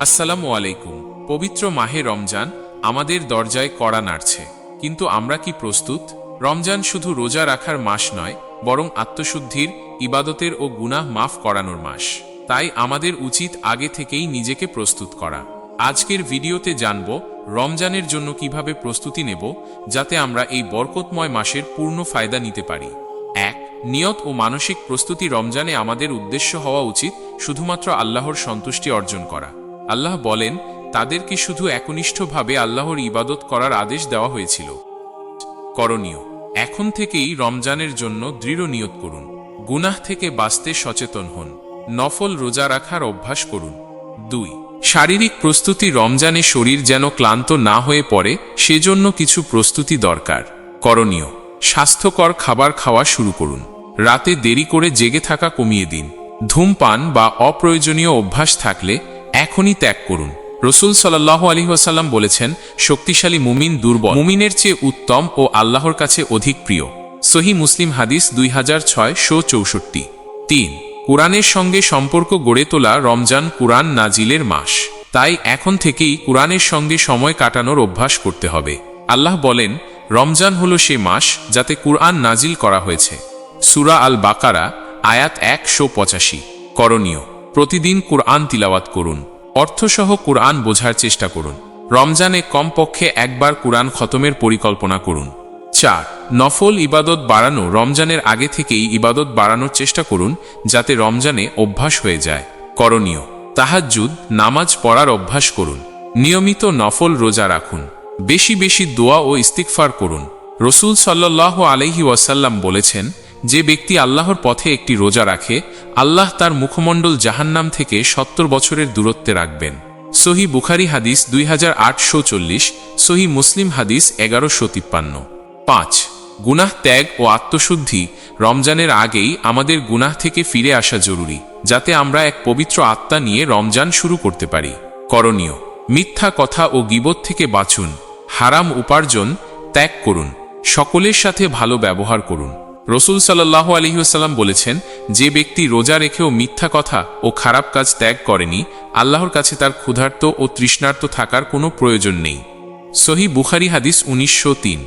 আসসালামু আলাইকুম। পবিত্র মাহে রমজান আমাদের দরজায় কড়া নাড়ছে। কিন্তু আমরা কি প্রস্তুত? রমজান শুধু রোজা রাখার মাস নয়, বরং আত্মশুদ্ধির, ইবাদতের ও গুনাহ মাফ করানোর মাস। তাই আমাদের উচিত আগে থেকেই নিজেকে প্রস্তুত করা। আজকের ভিডিওতে জানব, রমজানের জন্য কীভাবে প্রস্তুতি নেব, যাতে আমরা এই বরকতময় মাসের পূর্ণ ফায়দা নিতে পারি। এক, নিয়ত ও মানসিক প্রস্তুতি রমজানে আমাদের উদ্দেশ্য হওয়া উচিত, শুধুমাত্র আল্লাহর সন্তুষ্টি অর্জন করা। আল্লাহ বলেন, তাদেরকে শুধু একনিষ্ঠভাবে আল্লাহর ইবাদত করার আদেশ দেওয়া হয়েছিল। করণীয়, এখন থেকেই রমজানের জন্য দৃঢ় নিয়ত করুন। গুনাহ থেকে বাঁচতে সচেতন হন। নফল রোজা রাখার অভ্যাস করুন। দুই, শারীরিক প্রস্তুতি রমজানে শরীর যেন ক্লান্ত না হয়ে পড়ে, সেজন্য কিছু প্রস্তুতি দরকার। করণীয়, স্বাস্থ্যকর খাবার খাওয়া শুরু করুন। রাতে দেরি করে জেগে থাকা কমিয়ে দিন। ধূমপান বা অপ্রয়োজনীয় অভ্যাস থাকলে এখনই ত্যাগ করুন। রসুল সাল্লাহ আলী ওয়াসাল্লাম বলেছেন, শক্তিশালী মুমিন দুর্বল। মুমিনের চেয়ে উত্তম ও আল্লাহর কাছে অধিক প্রিয়। সহি মুসলিম হাদিস দুই হাজার ছয়, শো চৌষট্টি। তিন, কোরআনের সঙ্গে সম্পর্ক গড়ে তোলা রমজান কোরআন নাজিলের মাস। তাই এখন থেকেই কোরআনের সঙ্গে সময় কাটানোর অভ্যাস করতে হবে। আল্লাহ বলেন, রমজান হল সে মাস যাতে কোরআন নাজিল করা হয়েছে। সুরা আল বাকারা আয়াত একশো পঁচাশি। করণীয় প্রতিদিন কোরআন তিলাওয়াত করুন। অর্থসহ কোরআন বোঝার চেষ্টা করুন। রমজানে কমপক্ষে একবার কোরআন খতমের পরিকল্পনা করুন। চার, নফল ইবাদত বাড়ানো রমজানের আগে থেকেই ইবাদত বাড়ানোর চেষ্টা করুন যাতে রমজানে অভ্যাস হয়ে যায়। করণীয়, তাহাজ্জুদ, নামাজ পড়ার অভ্যাস করুন। নিয়মিত নফল রোজা রাখুন। বেশি বেশি দোয়া ও ইস্তিকফার করুন। রসুল সাল্লাহ আলহি ওয়াসাল্লাম বলেছেন যে ব্যক্তি আল্লাহর পথে একটি রোজা রাখে, আল্লাহ তার মুখমণ্ডল জাহান্নাম থেকে সত্তর বছরের দূরত্বে রাখবেন। সহি বুখারি হাদিস দুই হাজার আটশো চল্লিশ, সহি মুসলিম হাদিস এগারোশো তিপ্পান্ন। পাঁচ, গুনাহ ত্যাগ ও আত্মশুদ্ধি রমজানের আগেই আমাদের গুনাহ থেকে ফিরে আসা জরুরি, যাতে আমরা এক পবিত্র আত্মা নিয়ে রমজান শুরু করতে পারি। করণীয়, মিথ্যা কথা ও গিবত থেকে বাঁচুন, হারাম উপার্জন ত্যাগ করুন, সকলের সাথে ভালো ব্যবহার করুন। রসুল সাল্লাহ আলহিউসাল্লাম বলেছেন, যে ব্যক্তি রোজা রেখেও মিথ্যা কথা ও খারাপ কাজ ত্যাগ করেনি, আল্লাহর কাছে তার ক্ষুধার্ত ও তৃষ্ণার্ত থাকার কোনো প্রয়োজন নেই। সহি বুখারি হাদিস উনিশশো তিন।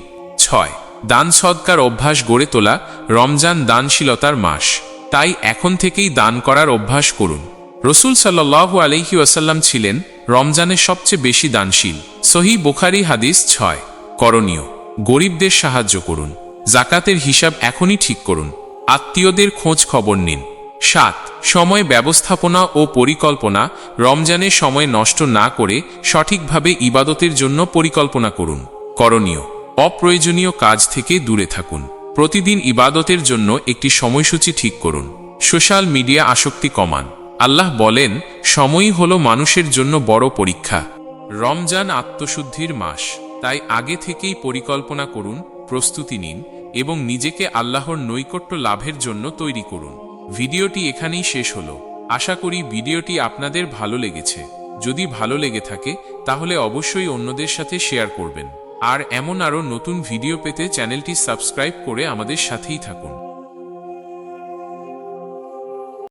ছয়, দান সৎকার অভ্যাস গড়ে তোলা রমজান দানশীলতার মাস। তাই এখন থেকেই দান করার অভ্যাস করুন। রসুল সাল্লাহ আলহি ওয়াসাল্লাম ছিলেন রমজানের সবচেয়ে বেশি দানশীল। সহি বুখারি হাদিস ছয়, করণীয়, গরিবদের সাহায্য করুন। জাকাতের হিসাব এখনই ঠিক করুন। আত্মীয়দের খোঁজ খবর নিন। সাত, সময় ব্যবস্থাপনা ও পরিকল্পনা রমজানে সময় নষ্ট না করে সঠিকভাবে ইবাদতের জন্য পরিকল্পনা করুন। করণীয়, অপ্রয়োজনীয় কাজ থেকে দূরে থাকুন। প্রতিদিন ইবাদতের জন্য একটি সময়সূচি ঠিক করুন। সোশ্যাল মিডিয়া আসক্তি কমান। আল্লাহ বলেন, সময়ই হল মানুষের জন্য বড় পরীক্ষা। রমজান আত্মশুদ্ধির মাস। তাই আগে থেকেই পরিকল্পনা করুন প্রস্তুতি নিন এবং নিজেকে আল্লাহর নৈকট্য লাভের জন্য তৈরি করুন। ভিডিওটি এখানেই শেষ হল। আশা করি ভিডিওটি আপনাদের ভালো লেগেছে। যদি ভালো লেগে থাকে, তাহলে অবশ্যই অন্যদের সাথে শেয়ার করবেন। আর এমন আরও নতুন ভিডিও পেতে চ্যানেলটি সাবস্ক্রাইব করে আমাদের সাথেই থাকুন।